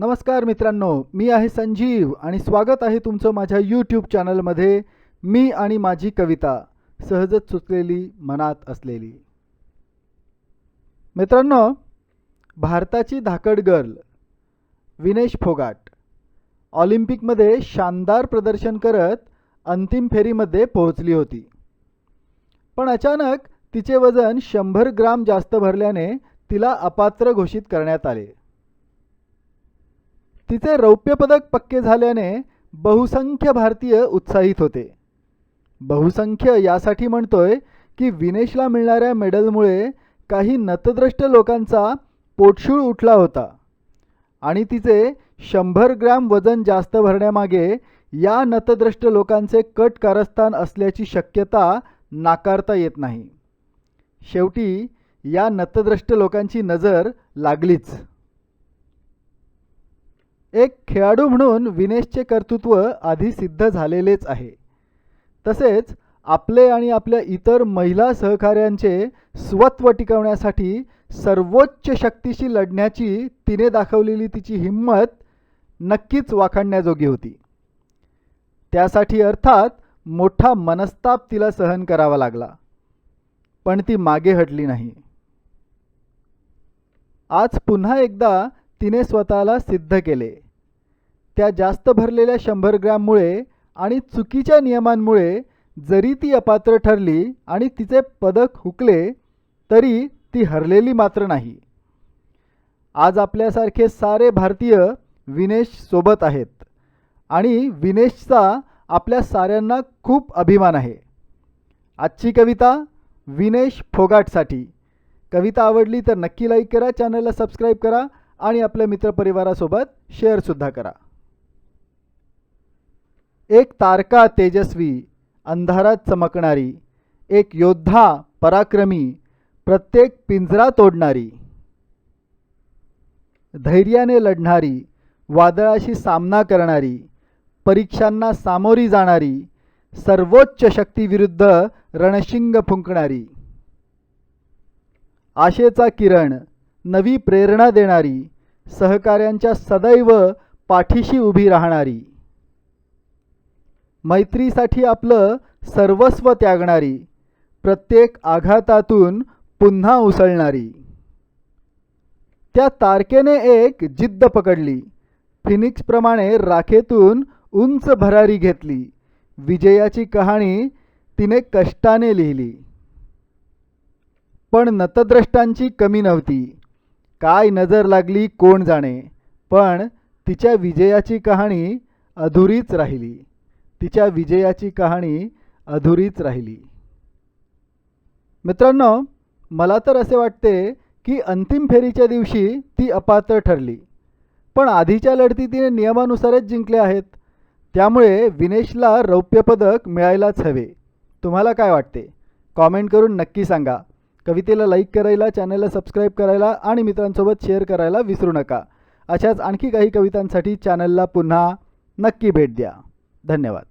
नमस्कार मित्रांनो मी आहे संजीव आणि स्वागत आहे तुमचं माझ्या यूट्यूब चॅनलमध्ये मी आणि माझी कविता सहजच सुचलेली मनात असलेली. मित्रांनो भारताची धाकड गर्ल विनेश फोगाट ऑलिम्पिकमध्ये शानदार प्रदर्शन करत अंतिम फेरीमध्ये पोहोचली होती. पण अचानक तिचे वजन शंभर ग्राम जास्त भरल्याने तिला अपात्र घोषित करण्यात आले. तिचे रौप्यपदक पक्के झाल्याने बहुसंख्य भारतीय उत्साहित होते. बहुसंख्य यासाठी म्हणतोय की विनेशला मिळणाऱ्या मेडलमुळे काही नतद्रष्ट लोकांचा पोटशूळ उठला होता. आणि तिचे शंभर ग्रॅम वजन जास्त भरण्यामागे या नतद्रष्ट लोकांचे कट कारस्थान असल्याची शक्यता नाकारता येत नाही. शेवटी या नतद्रष्ट लोकांची नजर लागलीच. एक खेळाडू म्हणून विनेशचे कर्तृत्व आधी सिद्ध झालेलेच आहे. तसेच आपले आणि आपल्या इतर महिला सहकाऱ्यांचे स्वत्व टिकवण्यासाठी सर्वोच्च शक्तीशी लढण्याची तिने दाखवलेली तिची हिंमत नक्कीच वाखाणण्याजोगी होती. त्यासाठी अर्थात मोठा मनस्ताप तिला सहन करावा लागला. पण ती मागे हटली नाही. आज पुन्हा एकदा तिने स्वतःला सिद्ध केले. त्या जास्त भरलेल्या शंभर ग्रॅममुळे आणि चुकीच्या नियमांमुळे जरी ती अपात्र ठरली आणि तिचे पदक हुकले तरी ती हरलेली मात्र नाही. आज आपल्यासारखे सारे भारतीय विनेश सोबत आहेत आणि विनेशचा आपल्या साऱ्यांना खूप अभिमान आहे. आजची कविता विनेश फोगाटसाठी. कविता आवडली तर नक्की लाईक करा चॅनलला सबस्क्राईब करा आणि आपल्या मित्रपरिवारासोबत शेअरसुद्धा करा. एक तारका तेजस्वी अंधारात चमकणारी एक योद्धा पराक्रमी प्रत्येक पिंजरा तोडणारी धैर्याने लढणारी वादळाशी सामना करणारी परीक्षांना सामोरी जाणारी सर्वोच्च शक्तीविरुद्ध रणशिंग फुंकणारी. आशेचा किरण नवी प्रेरणा देणारी सहकाऱ्यांच्या सदैव पाठीशी उभी राहणारी. मैत्रीसाठी आपलं सर्वस्व त्यागणारी प्रत्येक आघातातून पुन्हा उसळणारी. त्या तारकेने एक जिद्द पकडली फिनिक्सप्रमाणे राखेतून उंच भरारी घेतली विजयाची कहाणी तिने कष्टाने लिहिली. पण नतद्रष्टांची कमी नव्हती. काय नजर लागली कोण जाणे. पण तिच्या विजयाची कहाणी अधुरीच राहिली. तिच्या विजयाची कहाणी अधुरीच राहिली. मित्रांनो मला तर असे वाटते की अंतिम फेरीच्या दिवशी ती अपात्र ठरली. पण आधीच्या लढती तिने नियमानुसारच जिंकल्या आहेत. त्यामुळे विनेशला रौप्य पदक मिळायलाच हवे. तुम्हाला काय वाटते? कॉमेंट करून नक्की सांगा. कवितेला लाईक करायला चॅनलला सबस्क्राईब करायला आणि मित्रांसोबत शेअर करायला विसरू नका. अशाच आणखी काही कवितांसाठी चॅनलला पुन्हा नक्की भेट द्या. धन्यवाद.